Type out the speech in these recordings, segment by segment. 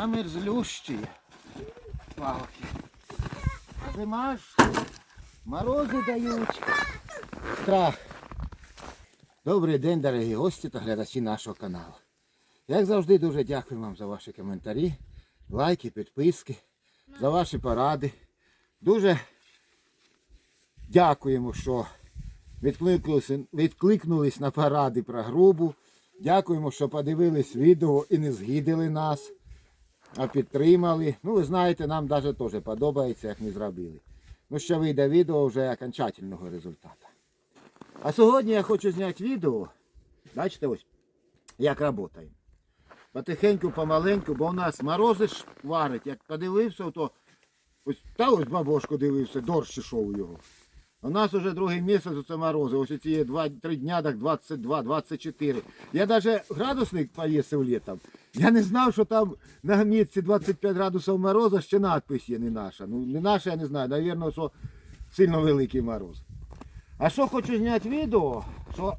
а мерзлющі палки. А зима ж морози дають. Страх. Добрий день, дорогі гості та глядачі нашого каналу. Як завжди, дуже дякую вам за ваші коментарі, лайки, підписки, за ваші поради. Дуже дякуємо, що відкликнулись, на поради про грубу. Дякуємо, що подивились відео і не згідили нас, а підтримали. Ну, ви знаєте, нам навіть теж подобається, як ми зробили. Ну, ще вийде відео вже окончательного результату. А сьогодні я хочу зняти відео. Бачите, ось, як працюємо. Потихеньку, помаленьку, бо у нас морози варить. Як подивився, то ось та ось бабошку дивився, дорж йшов його. У нас вже другий місяць оце морози. Ось ці 2-3 дня, так 22, 24. Я навіть градусник повісив літом. Я не знав, що там на місці 25 градусів мороза ще надпись є не наша. Ну не наша, я не знаю. Навірно, що сильно великий мороз. А що хочу зняти відео, що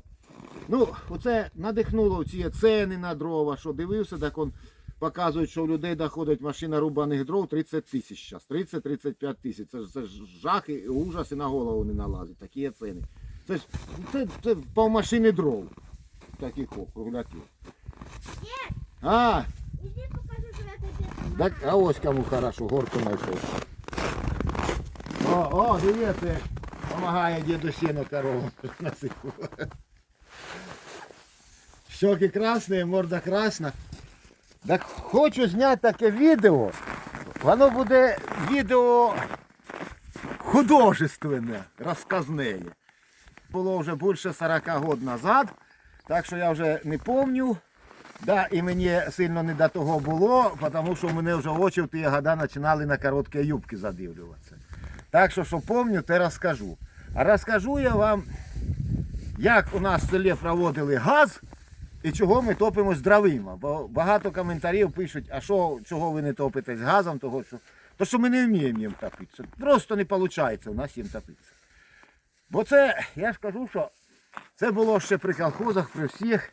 ну, оце надихнуло ці ціни на дрова, що дивився, так он показують, що у людей доходить машина рубаних дров 30 тисяч зараз. 30-35 тисяч. Це, ж- це ж жах і ужас і на голову не налазить. Такі ціни. Це ж це, це по машини дров. Таких о, кругляків. А, покажу, так, а ось кому хорошо, горку знайшов. О, о, дивіться, як допомагає діду сіно корову насипу. Щоки красні, морда красна. Так хочу зняти таке відео. Воно буде відео художественне, розказне. Було вже більше 40 років назад, так що я вже не пам'ятаю. Да, і мені сильно не до того було, тому що мене вже очі в ті года починали на короткі юбки задивлюватися. Так що, що пам'ятаю, те розкажу. А розкажу я вам, як у нас в селі проводили газ і чого ми топимось дровима. Бо багато коментарів пишуть, а що, чого ви не топитесь газом, того що. То що ми не вміємо їм топитися. Просто не виходить у нас їм топитися. Бо це, я ж кажу, що це було ще при колхозах, при всіх.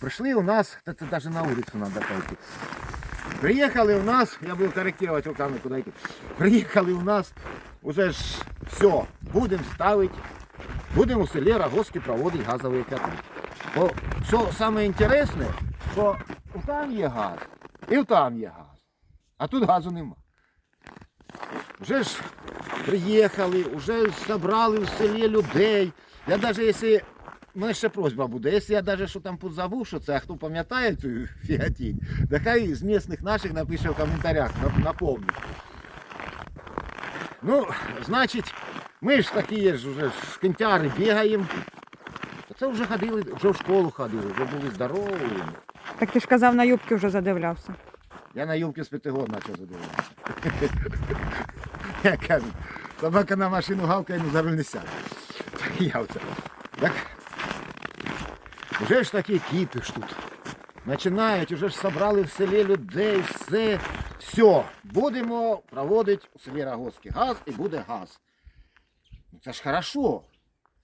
Прийшли у нас, та це навіть на вулицю треба пойти. Приїхали у нас, я буду корректувати руками куди йти. Приїхали у нас, уже ж все, будемо ставити, будемо у селі Рогозки проводити газові котли. Бо що саме інтересне, що там є газ, і там є газ, а тут газу нема. Вже ж приїхали, вже зібрали в селі людей. Я навіть якщо у мене ще просьба буде, якщо я навіть що там позабув, що це, а хто пам'ятає цю фігатінь, нехай з місних наших напише в коментарях, нап- напомню. Ну, значить, ми ж такі ж вже шкентяри бігаємо. Це вже ходили, вже в школу ходили, вже були здорові. Так ти ж казав, на юбки вже задивлявся. Я на юбки з п'яти год почав задивлятися. Я кажу, собака на машину гавкає, ну за руль не сяде. Так я оце. Так, вже ж такий кіпіш тут. Починають, вже ж собрали в селі людей, все. Все, будемо проводити у селі Рогозький газ і буде газ. Ну це ж хорошо.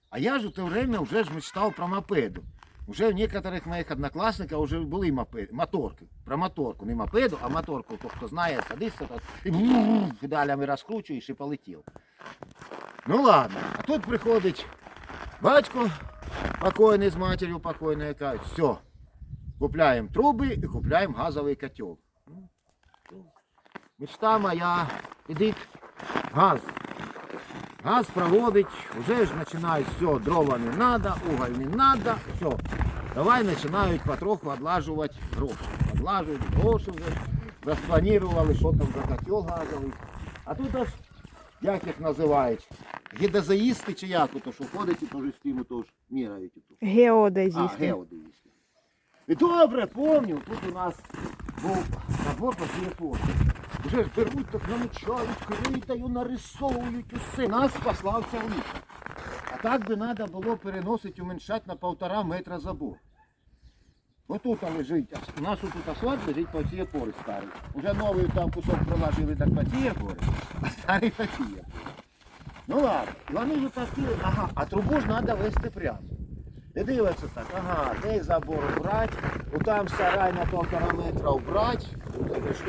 А я ж у те время вже ж мечтав про мопеду. Уже в некоторых моих одноклассников уже були мопед, моторки. Про моторку. Не мопеду, а моторку. То, хто знає, садиться так, і педалями розкручуєш і полетів. Ну ладно. А тут приходить батько покойний з матір'ю покойною, кажуть, все, купляємо труби і купляємо газовий котел. Ну. Мечта моя, іди газ. Газ проводить, вже ж починають все, дрова не надо, уголь не надо, все. Давай починають потроху одлажувати гроші. Одлажують гроші вже, розпланували, що там за котел газовий. А тут аж, як їх називають, гідозаїсти чи як, то що ходить і теж з тим міряють. тут. А, Геодезісти. геодезісти. І добре, помню, тут у нас був набор по телефону. Вже ж беруть, так намічають, критою, нарисовують усе. Нас послався в ліс. А так би треба було переносити, уменьшати на півтора метра забор. Отут лежить, у нас тут асфальт лежить по цій опорі старий. Уже новий там кусок проложили так по цій опорі, а старий по опорі. Ну ладно, вони вже такі, ага, а трубу ж треба вести прямо. І дивиться так, ага, де забор брати, там сарай на півтора метра брати, люди ж.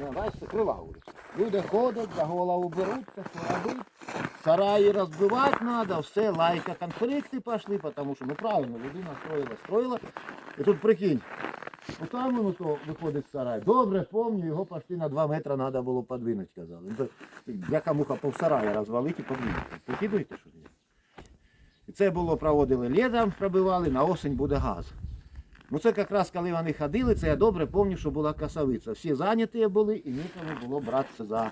Ну, бачите, крила вулиця. Люди ходять, за голову беруться, що робити. Сараї розбивати треба, все, лайка, конфлікти пішли, тому що ну правильно, людина строїла, строїла. І тут прикинь, ну там воно то виходить сарай. Добре, пам'ятаю, його почти на 2 метри треба було подвинути, казали. Ну, Яка муха пов сарая розвалити і подвинути. Прикидуєте, що? І це було, проводили літом, пробивали, на осінь буде газ. Ну це якраз коли вони ходили, це я добре пам'ятаю, що була косовиця. Всі зайняті були і нікому було братися за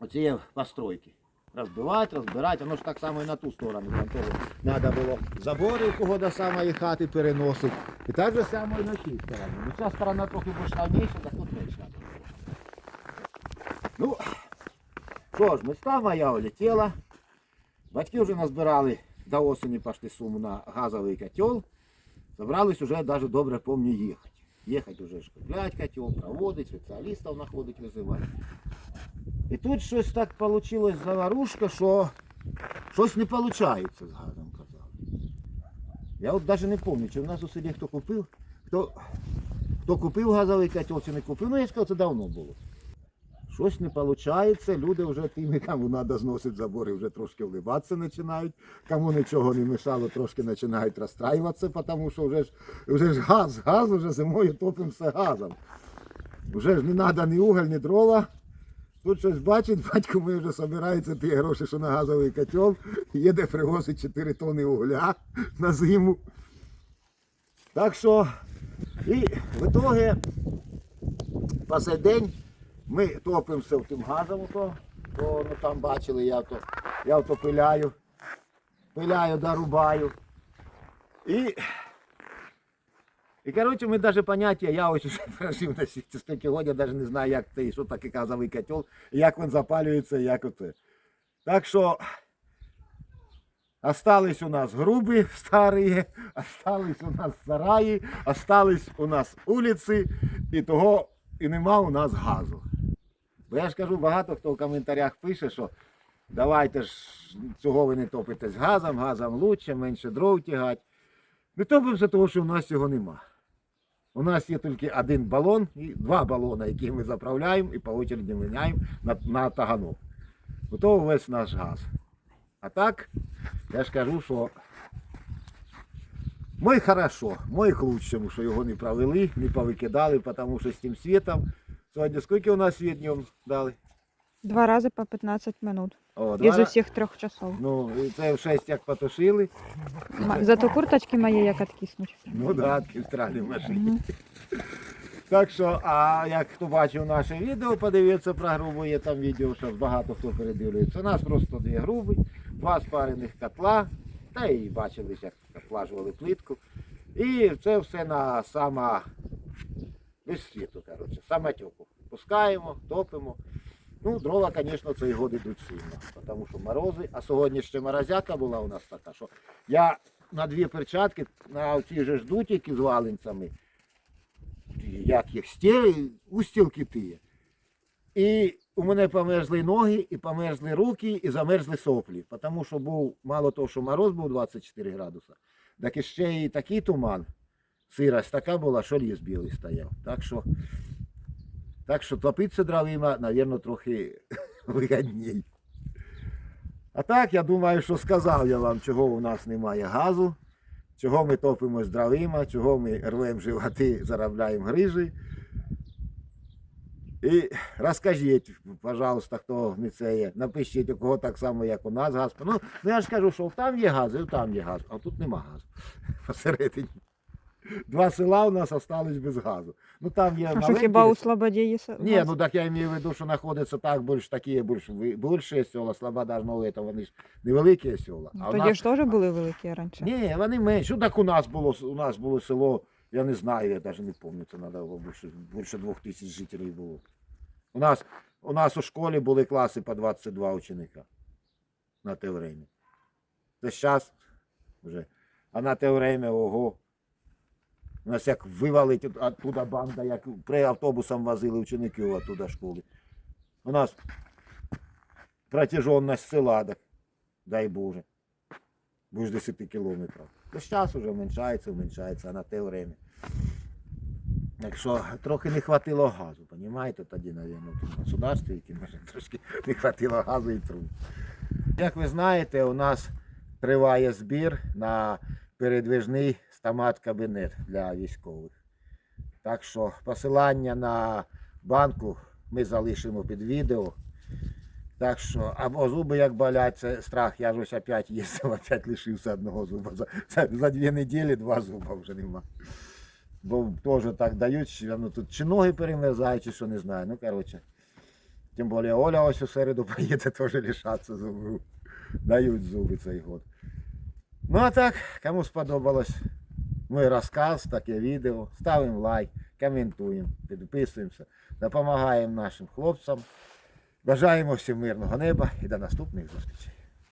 оці постройки. Розбивати, розбирати, воно ж так само і на ту сторону. Там теж треба було забори у кого до самої хати переносити. І так же само і на цій стороні. Ну ця сторона трохи масштабніша, так тут менше. Ну, що ж, мечта моя улетіла. Батьки вже назбирали до осені пішли суму на газовий котел. Собрались уже даже добре помню їхати. Їхати вже ж купляти котел, проводити, спеціалістів знаходити, визивати. І тут щось так вийшло заварушка, що щось не виходить з газом, казали. Я от навіть не пам'ятаю, чи в нас у селі хто купив, хто, хто купив газовий котел, чи не купив. Ну я сказав, це давно було. Щось не виходить, люди вже тими, кому треба зносити забори, вже трошки вливатися починають, кому нічого не мешало, трошки починають розстраюватися, тому що вже ж, вже ж газ, газ, вже зимою топимо все газом. Вже ж не треба ні уголь, ні дрова. Тут щось бачить, батько мій вже збирається ті гроші, що на газовий котел, їде привозить 4 тони угля на зиму. Так що, і в ітогі, по цей день ми топимося тим газом, то, то ну, там бачили, я то, я то пиляю, пиляю, дорубаю. І, і коротше, ми навіть поняття, я ось уже прожив на світі стільки років, навіть не знаю, як це, що таке газовий котел, як він запалюється, як оце. Так що остались у нас груби старі, остались у нас сараї, остались у нас вулиці, і того і нема у нас газу. Бо я ж кажу, багато хто в коментарях пише, що давайте ж цього ви не топитесь газом, газом лучше, менше дров тягать. Не топимося того, що у нас цього нема. У нас є тільки один балон і два балони, які ми заправляємо і по очереді міняємо на, на таганок. Ото весь наш газ. А так, я ж кажу, що ми хорошо, ми к лучшому, що його не провели, не повикидали, тому що з тим світом. Сьогодні скільки у нас світ днем дали? Два рази по 15 минут. О, Із ра- усіх трьох часов. Ну, і це в 6 як потушили. Зато курточки мої як откиснуть. Ну да, встряли в машині. Мгм. Так що, а як хто бачив наше відео, подивіться про грубу, є там відео, що багато хто передивлюється. У нас просто дві груби, два спарених котла, та і бачили, як оплажували плитку. І це все на сама без світу, коротше, самотеку. Пускаємо, топимо. Ну, дрова, звісно, цей год йдуть сильно, тому що морози, а сьогодні ще морозяка була у нас така, що я на дві перчатки, на ці же ж дутики з валенцями, як їх стіл, устілки ті. І у мене померзли ноги, і померзли руки, і замерзли соплі. Тому що був, мало того, що мороз був 24 градуса, так і ще і такий туман. Сирость така була, що ліс білий стояв. Так що, так що топитися дровима, мабуть, трохи вигідній. А так, я думаю, що сказав я вам, чого у нас немає газу, чого ми топимось дровима, чого ми рвемо животи, заробляємо грижі. І розкажіть, пожалуйста, хто не це є. Напишіть, у кого так само, як у нас газ. Ну, ну я ж кажу, що там є газ, і там є газ, а тут нема газу. Посередині. Два села у нас остались без газу. Ну там є А що хіба у Слободі є с- ні, ну так я маю в виду, що знаходяться так більш такі, більш, більше села, Слобода, ну, це вони ж невеликі села. А Тоді нас ж теж були великі раніше. ні, вони менші. Ну, так у нас було у нас було село, я не знаю, я навіть не пам'ятаю, це треба було більше, більше двох тисяч жителів було. У нас, у нас у школі були класи по 22 ученика на те время. Це зараз вже. А на те время, ого. У нас як вивалить от- оттуда банда, як при автобусом возили учеників оттуда школи. У нас протяженность села, так, дай Боже. більш 10 кілометрів. То зараз вже вменшається, вменшається, а на те время. Якщо трохи не хватило газу, розумієте, тоді, мабуть, в государстві, які може трошки не хватило газу і труб. Як ви знаєте, у нас триває збір на передвижний стомат-кабінет для військових. Так що посилання на банку ми залишимо під відео. Так що, або зуби як болять, це страх. Я ж ось опять їздив, опять лишився одного зуба. За, за, за дві неділі два зуба вже нема. Бо теж так дають, ну, тут чи ноги перемерзають, чи що не знаю. Ну, коротше. Тим більше Оля ось у середу приїде теж лишатися зубів. Дають зуби цей год. Ну а так, кому сподобалось мій розказ, таке відео, ставимо лайк, коментуємо, підписуємося, допомагаємо нашим хлопцям. Бажаємо всім мирного неба і до наступних зустрічей.